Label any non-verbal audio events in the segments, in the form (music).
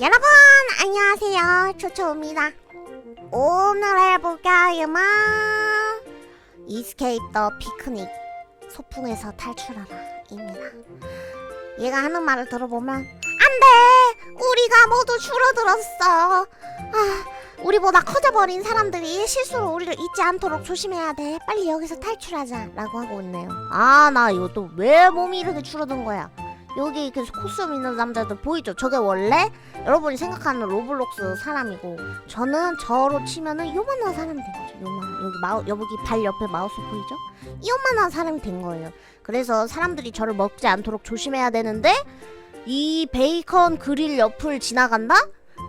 여러분 안녕하세요. 초초입니다. 오늘 해볼 게임은 이스케이프 더 피크닉 소풍에서 탈출하라 입니다. 얘가 하는 말을 들어보면 안돼! 우리가 모두 줄어들었어! 아 우리보다 커져버린 사람들이 실수로 우리를 잊지 않도록 조심해야 돼. 빨리 여기서 탈출하자 라고 하고 있네요. 아 나 이거 또 왜 몸이 이렇게 줄어든 거야 여기 이렇게 코스튬 있는 남자들 보이죠? 저게 원래 여러분이 생각하는 로블록스 사람이고 저는 저로 치면은 요만한 사람이 된 거죠. 요만 여기 마우 여기 발 옆에 마우스 보이죠? 요만한 사람이 된 거예요. 그래서 사람들이 저를 먹지 않도록 조심해야 되는데 이 베이컨 그릴 옆을 지나간다?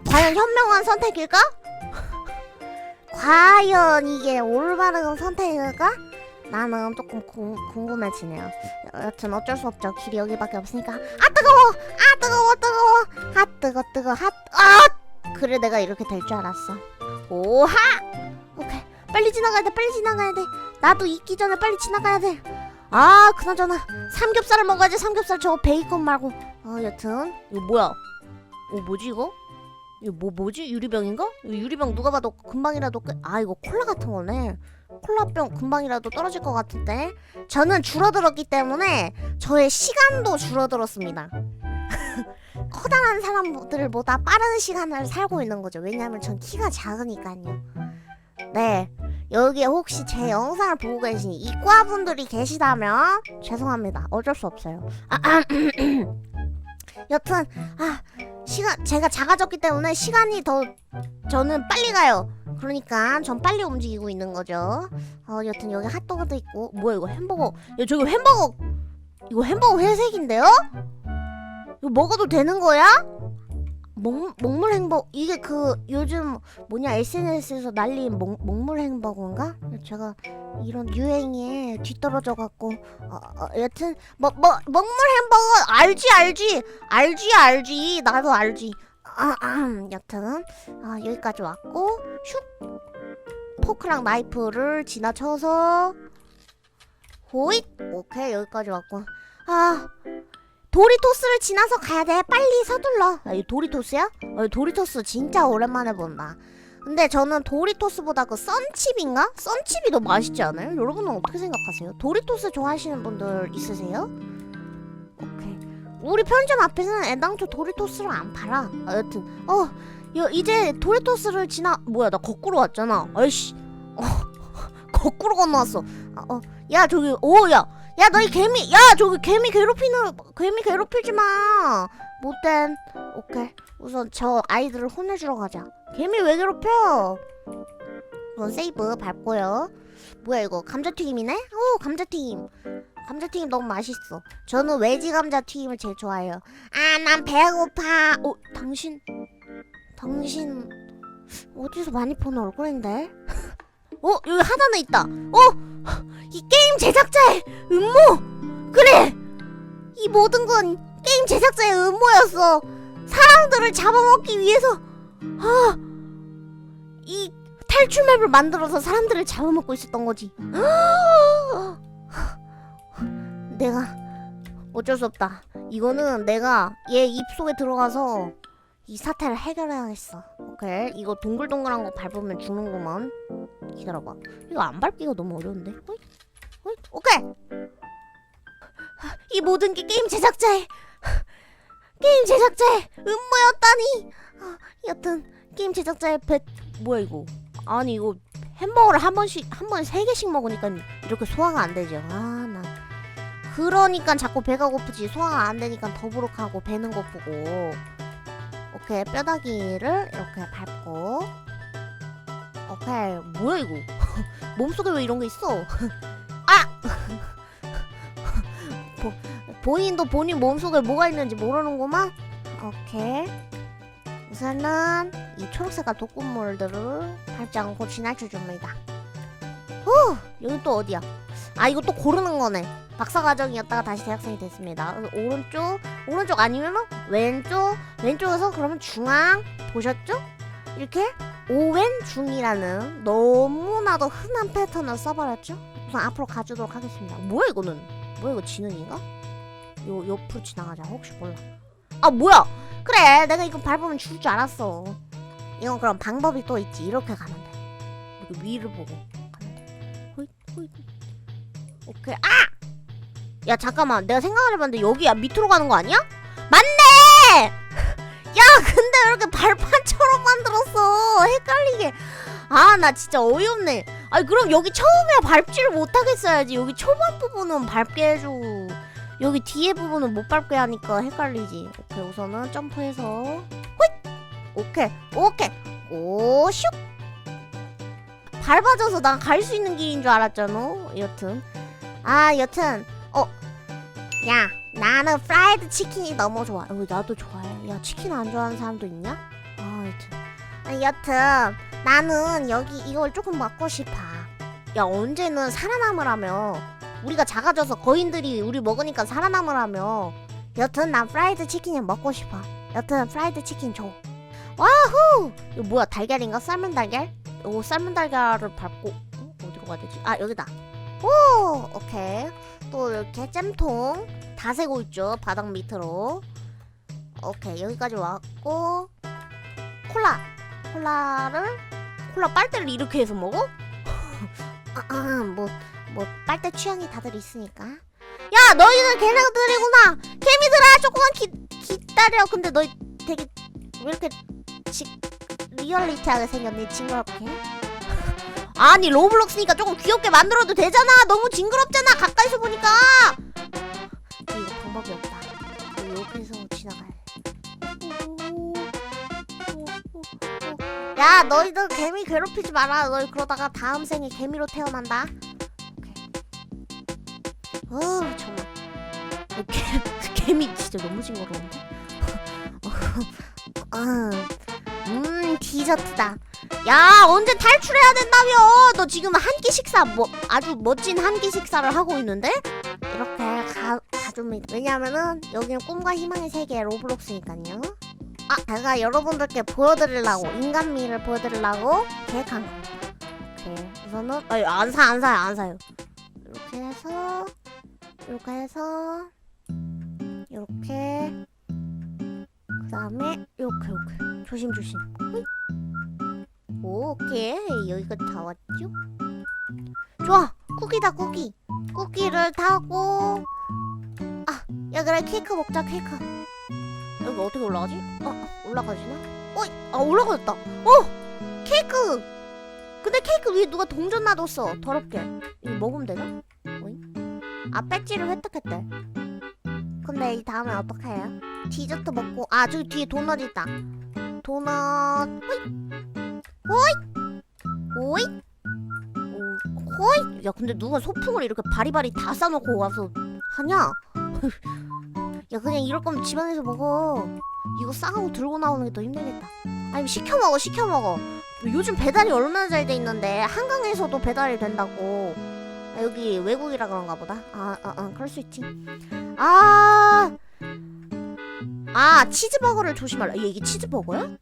과연 현명한 선택일까? (laughs) 과연 이게 올바른 선택일까? 나는 조금 궁, 궁금해지네요. 여튼 어쩔 수 없죠. 길이 여기밖에 없으니까. 아 뜨거워! 아 뜨거워 뜨거워! 아 뜨거 뜨거 핫! 아! 그래 내가 이렇게 될 줄 알았어. 오하! 오케이 빨리 지나가야 돼 빨리 지나가야 돼. 나도 있기 전에 빨리 지나가야 돼. 아 그나저나 삼겹살을 먹어야지 삼겹살 저거 베이컨 말고. 어 여튼 이거 뭐야? 어 뭐지 이거? 이거 뭐 뭐지 유리병인가? 유리병 누가 봐도 금방이라도 끝. 아 이거 콜라 같은 거네. 콜라병 금방이라도 떨어질 것 같은데 저는 줄어들었기 때문에 저의 시간도 줄어들었습니다. (laughs) 커다란 사람들보다 빠른 시간을 살고 있는 거죠. 왜냐하면 전 키가 작으니까요. 네. 여기에 혹시 제 영상을 보고 계신 이과분들이 계시다면 죄송합니다. 어쩔 수 없어요. (clears throat) 아, 아, (clears throat) 여튼 아 시간 제가 작아졌기 때문에 시간이 더 저는 빨리 가요. 그러니까 전 빨리 움직이고 있는 거죠. 어 여튼 여기 핫도그도 있고 뭐야 이거 햄버거? 야 저기 햄버거 이거 햄버거 회색인데요? 이거 먹어도 되는 거야? 먹, 먹물 햄버거 이게 그 요즘 뭐냐 SNS에서 날린 먹, 먹물 햄버거인가? 제가 이런 유행에 뒤떨어져 갖고 어, 어, 여튼 뭐, 뭐 먹물 햄버거 알지 알지 알지 알지 나도 알지. 아, 아, 여튼 아, 여기까지 왔고 슉! 포크랑 나이프를 지나쳐서 호잇! 오케이 여기까지 왔고. 아 도리토스를 지나서 가야 돼 빨리 서둘러 야, 이 도리토스야? 아, 이 도리토스 진짜 오랜만에 본다 근데 저는 도리토스보다 그 썬칩인가? 썬칩이 더 맛있지 않아요? 여러분은 어떻게 생각하세요? 도리토스 좋아하시는 분들 있으세요? 오케이 우리 편의점 앞에서는 애당초 도리토스를 안 팔아 아, 여튼 어 야, 이제 도리토스를 지나 뭐야 나 거꾸로 왔잖아 아이씨 어, (laughs) 거꾸로 건너왔어 아, 어, 야 저기 오야 야 너희 개미 야 저기 개미 괴롭히는 개미 괴롭히지 마. 못된. 오케이. 우선 저 아이들을 혼내주러 가자. 개미 왜 괴롭혀? 우선 세이브 밟고요. 뭐야 이거? 감자튀김이네? 오 감자튀김. 감자튀김 너무 맛있어. 저는 외지 감자튀김을 제일 좋아해요. 아 난 배고파. 어 당신 당신 어디서 많이 본 얼굴인데? (laughs) 어 여기 하단에 있다. 어 (laughs) 이 게임 제작자의 음모! 그래! 이 모든 건 게임 제작자의 음모였어. 사람들을 잡아먹기 위해서. 아 이 탈출 맵을 만들어서 사람들을 잡아먹고 있었던 거지. (gasps) 내가 어쩔 수 없다. 이거는 내가 얘 입속에 들어가서 이 사태를 해결해야겠어 오케이 이거 동글동글한 거 밟으면 죽는구먼 기다려봐. 이거 안 밟기가 너무 어려운데? 호잇 호잇 오케이! 이 모든 게 게임 제작자의 (laughs) 게임 제작자의 음모였다니! 아, 여튼 게임 제작자의 배 뭐야 이거? 아니 이거 햄버거를 한 번씩 한 번에 세 개씩 먹으니까 이렇게 소화가 안 되죠. 아 나. 그러니까 자꾸 배가 고프지. 소화가 안 되니까 더부룩하고 배는 고프고 오케이 뼈다귀를 이렇게 밟고. 오케이. 뭐야 이거? (laughs) 몸속에 왜 이런 게 있어? (laughs) 아! (laughs) 보, 본인도 본인 몸속에 뭐가 있는지 모르는구만? 오케이. 우선은 이 초록색깔 독극물들을 밟지 않고 지나쳐줍니다. 후! 여기 또 어디야? 아 이거 또 고르는 거네. 박사과정이었다가 다시 대학생이 됐습니다. 오른쪽 오른쪽 아니면 왼쪽? 왼쪽에서 그러면 중앙? 보셨죠? 이렇게 오왼 중이라는 너무나도 흔한 패턴을 써버렸죠? 우선 앞으로 가주도록 하겠습니다. 뭐야 이거는? 뭐야 이거 지능인가? 요 옆으로 지나가자. 혹시 몰라. 아 뭐야! 그래 내가 이거 밟으면 죽을 줄 알았어. 이건 그럼 방법이 또 있지. 이렇게 가면 돼. 이렇게 위를 보고 가면 돼. 호잇 호잇. 오케이. 아! 야 잠깐만. 내가 생각을 해봤는데 여기 야. 밑으로 가는 거 아니야? 맞네! (laughs) 야 근데 왜 이렇게 발판처럼 만들었어? 헷갈리게. 아 나 진짜 어이없네. 아니 그럼 여기 처음에 밟지를 못하겠어야지. 여기 초반 부분은 밟게 해줘. 여기 뒤에 부분은 못 밟게 하니까 헷갈리지. 오케이 우선은 점프해서. 호잇 오케이 오케이. 오슉! 밟아져서 난 갈 수 있는 길인 줄 알았잖아. 여튼. 아 여튼. 어 야 나는 프라이드 치킨이 너무 좋아. 어, 나도 좋아해. 야 치킨 안 좋아하는 사람도 있냐? 아 여튼. 아, 여튼 나는 여기 이걸 조금 먹고 싶어. 야 언제는 살아남으라며. 우리가 작아져서 거인들이 우리 먹으니까 살아남으라며. 여튼 난 프라이드 치킨이 먹고 싶어. 여튼 프라이드 치킨 줘. 와후! 이거 뭐야 달걀인가? 삶은 달걀? 오 삶은 달걀을 밟고 어? 어디로 가야 되지? 아 여기다. 오 오케이 또 이렇게 잼통 다 세고 있죠 바닥 밑으로. 오케이 여기까지 왔고 콜라. 콜라를 콜라 빨대를 이렇게 해서 먹어? (laughs) 아, 뭐, 뭐 빨대 취향이 다들 있으니까. 야 너희는 걔네들이구나. 개미들아 조금만 기, 기다려. 근데 너희 되게 왜 이렇게 지, 리얼리티하게 생겼니 징그럽게 아니 로블록스니까 조금 귀엽게 만들어도 되잖아 너무 징그럽잖아 가까이서 보니까 이거 방법이 없다 지나가야 돼 야, 너희들 개미 괴롭히지 마라. 너희 그러다가 다음 생에 개미로 태어난다. 어, 정말. 어, 개, (laughs) 개미 진짜 너무 징그러운데. (laughs) 어, 음, 디저트다. 야, 언제 탈출해야 된다며? 너 지금 한 끼 식사 뭐 아주 멋진 한 끼 식사를 하고 있는데? 이렇게 가 가줍니다. 왜냐면은 여기는 꿈과 희망의 세계 로블록스니까요. 아, 제가 여러분들께 보여드리려고 인간미를 보여드리려고 계획한 겁니다. 오케이, 우선은 아니 안 사, 안 사요, 안 사요. 이렇게 해서 이렇게 해서 이렇게 그 다음에 이렇게 이렇게 조심 조심. 호잇. 오케이 여기까지 다 왔죠? 좋아, 쿠키다 쿠키. 쿠키를 타고 아, 야 그래 케이크 먹자 케이크. 여기 어떻게 올라가지? 어, 올라가지나? 어, 아 올라가졌다. 어, 케이크. 근데 케이크 위에 누가 동전 놔뒀어. 더럽게. 이거 먹으면 되나? 어이? 아 배지를 획득했대. 근데 이 다음에 어떻게 해요? 디저트 먹고 아 저기 뒤에 도넛 있다. 도넛. 호잇. 호잇. 호잇. 오, 호잇. 야 근데 누가 소풍을 이렇게 바리바리 다 싸놓고 와서 하냐? (laughs) 야 그냥 이럴 거면 집안에서 먹어 이거 싸가고 들고 나오는 게 더 힘들겠다 아니 시켜 먹어 시켜 먹어 요즘 배달이 얼마나 잘 돼 있는데 한강에서도 배달이 된다고 아, 여기 외국이라 그런가 보다 아, 아, 아 그럴 수 있지 아, 아 치즈버거를 조심하라 얘 이게 치즈버거야?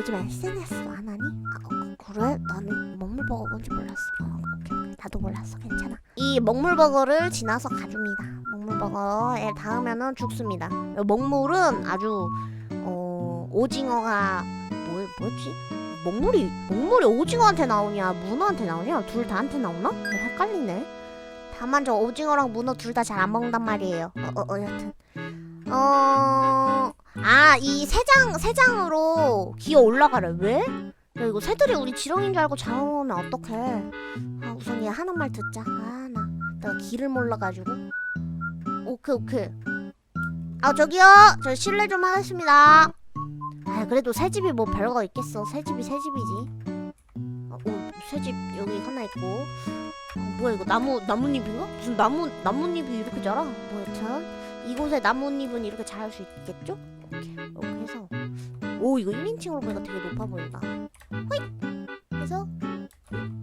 요즘 SNS도 안 하니? 아, 어, 그래? 나는 먹물버거 뭔지 몰랐어. 어, 오케이. 나도 몰랐어. 괜찮아. 이 먹물버거를 지나서 가줍니다. 먹물버거에 닿으면은 죽습니다. 먹물은 아주 어 오징어가 뭐, 뭐였지? 먹물이 먹물이 오징어한테 나오냐 문어한테 나오냐? 둘 다한테 나오나? 어, 헷갈리네. 다만 저 오징어랑 문어 둘 다 잘 안 먹는단 말이에요. 어, 어, 어 여튼. 어... 아, 이 새장, 새장으로 기어 올라가래. 왜? 야, 이거 새들이 우리 지렁이인 줄 알고 잡아먹으면 어떡해. 아, 우선 얘 하는 말 듣자. 아, 나, 내가 길을 몰라가지고. 오케이, 오케이. 아, 저기요. 저 실례 좀 하겠습니다. 아, 그래도 새 집이 뭐 별거 있겠어. 새 집이 새 집이지. 아, 오, 새집 여기 하나 있고. 어, 뭐야, 이거 나무, 나뭇잎인가? 무슨 나무, 나뭇잎이 이렇게 자라? 뭐, 여튼. 이곳에 나뭇잎은 이렇게 자랄 수 있겠죠? 오 이거 1인칭으로 보니까 되게 높아 보인다 호잇 해서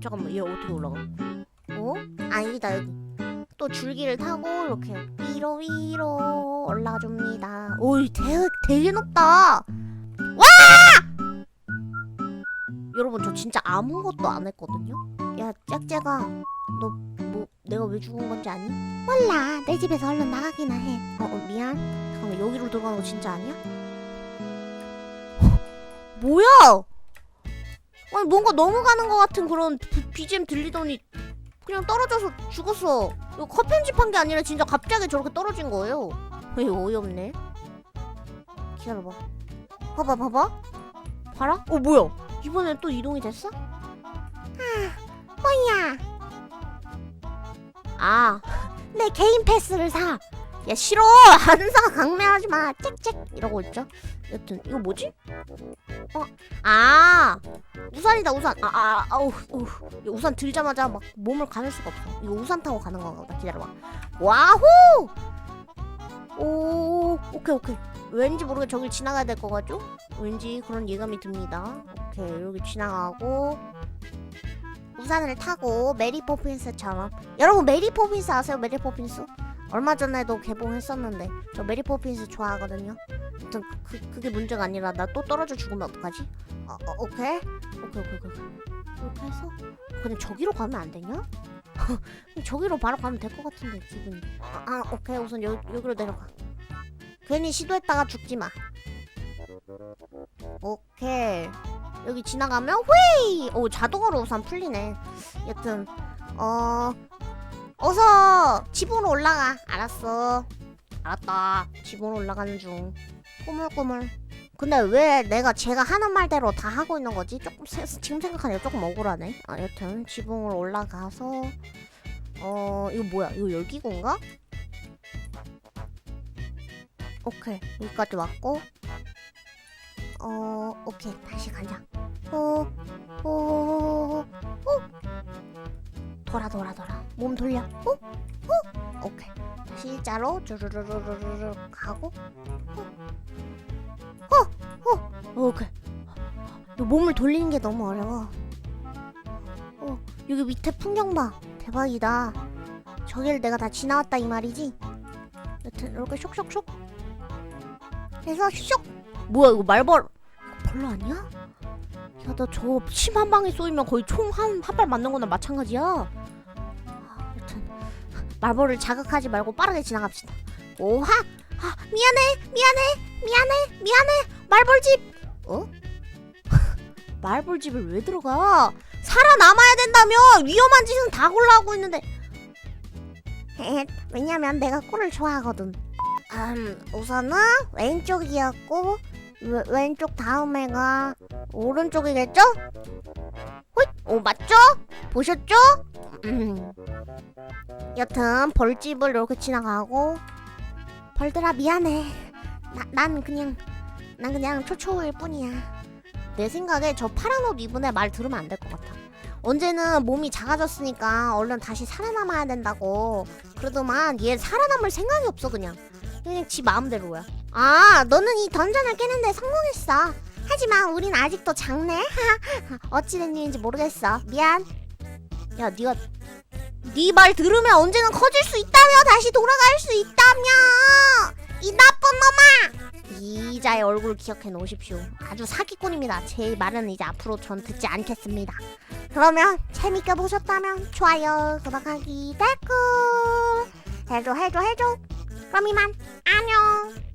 잠깐만 얘 어떻게 올라가 어? 아니다 여기 또 줄기를 타고 이렇게 위로 위로 올라줍니다 오이 되게, 되게 높다 와! 여러분 저 진짜 아무것도 안 했거든요 야 짝짝아 너 뭐 내가 왜 죽은 건지 아니? 몰라. 내 집에서 얼른 나가기나 해. 어, 어 미안. 잠깐만 여기로 들어가는 거 진짜 아니야? 뭐야? 아니 뭔가 넘어가는 것 같은 그런 비- BGM 들리더니 그냥 떨어져서 죽었어. 이거 컷 편집한 게 아니라 진짜 갑자기 저렇게 떨어진 거예요. (laughs) 이거 어이없네. 기다려봐. 봐봐 봐봐. 봐라. 어 뭐야? 이번엔 또 이동이 됐어? 아, 뭐야? 아, (laughs) 내 개인 패스를 사. 야 싫어. 안 사. 강매하지 마. 짹짹 이러고 있죠. 여튼 이거 뭐지? 어, 아 우산이다 우산. 아, 아, 아우, 우, 우산 들자마자 막 몸을 가눌 수가 없어. 이거 우산 타고 가는 건가 보다. 기다려봐. 와호! 오, 오케이 오케이. 왠지 모르게 저길 지나가야 될 것 같죠? 왠지 그런 예감이 듭니다. 오케이 여기 지나가고 우산을 타고 메리 포핀스처럼 여러분 메리 포핀스 아세요? 메리 포핀스? 얼마 전에도 개봉했었는데 저 메리 포핀스 좋아하거든요. 아무튼 그, 그게 문제가 아니라 나 또 떨어져 죽으면 어떡하지? 어, 어, 오케이? 오케이 오케이 오케이 이렇게 해서? 그냥 저기로 가면 안 되냐? (laughs) 저기로 바로 가면 될 것 같은데 기분이 아, 아 오케이. 우선 여, 여기로 내려가. 괜히 시도했다가 죽지 마. 오케이. 여기 지나가면 휘! 오 자동으로 우선 풀리네. 여튼 어 어서 집으로 올라가. 알았어. 알았다. 집으로 올라가는 중. 꾸물꾸물. 근데 왜 내가 제가 하는 말대로 다 하고 있는 거지? 조금 세, 지금 생각하니까 조금 억울하네. 아 여튼 지붕으로 올라가서 어 이거 뭐야? 이거 열기구인가? 오케이. 여기까지 왔고. 어 오케이. 다시 가자. 어, 어, 어. 돌아 돌아 돌아 몸 돌려. 어? 어? 오케이. 다시 일자로 쭈르르르르르 가고. 어? 어? 어 오케이. 너 몸을 돌리는 게 너무 어려워. 어 여기 밑에 풍경 봐. 대박이다. 저기를 내가 다 지나왔다 이 말이지. 여튼 이렇게 쇽쇽쇽. 해서 쇽 뭐야 이거 말벌. 벌로 아니야? 야 나 저 침 한 방에 쏘이면 거의 총 한 한 발 맞는 거나 마찬가지야 말벌을 자극하지 말고 빠르게 지나갑시다. 오하! 아 미안해! 미안해! 미안해! 미안해! 말벌집! 어? (laughs) 말벌집을 왜 들어가? 살아남아야 된다며! 위험한 짓은 다 골라하고 있는데! 헷, 왜냐면 내가 꿀을 좋아하거든. 음, 우선은 왼쪽이었고 왼- 왼쪽 다음에가 오른쪽이겠죠? 오 맞죠? 보셨죠? 음. 여튼 벌집을 이렇게 지나가고 벌들아 미안해. 나, 난 그냥 난 그냥 초초일 뿐이야. 내 생각에 저 파란 옷 입은 애 말 들으면 안 될 것 같아. 언제는 몸이 작아졌으니까 얼른 다시 살아남아야 된다고. 그러더만 얘 살아남을 생각이 없어 그냥. 그냥 지 마음대로야. 아 너는 이 던전을 깨는데 성공했어 하지만 우린 아직도 작네. (laughs) 어찌 된 일인지 모르겠어. 미안. 야 니가 네 말 들으면 언제는 커질 수 있다며. 다시 돌아갈 수 있다며. 이 나쁜 놈아! 이자의 얼굴 기억해 놓으십시오. 아주 사기꾼입니다. 제 말은 이제 앞으로 전 듣지 않겠습니다. 그러면 재밌게 보셨다면 좋아요 구독하기 댓글. 해줘 해줘 해줘. 그럼 이만. 안녕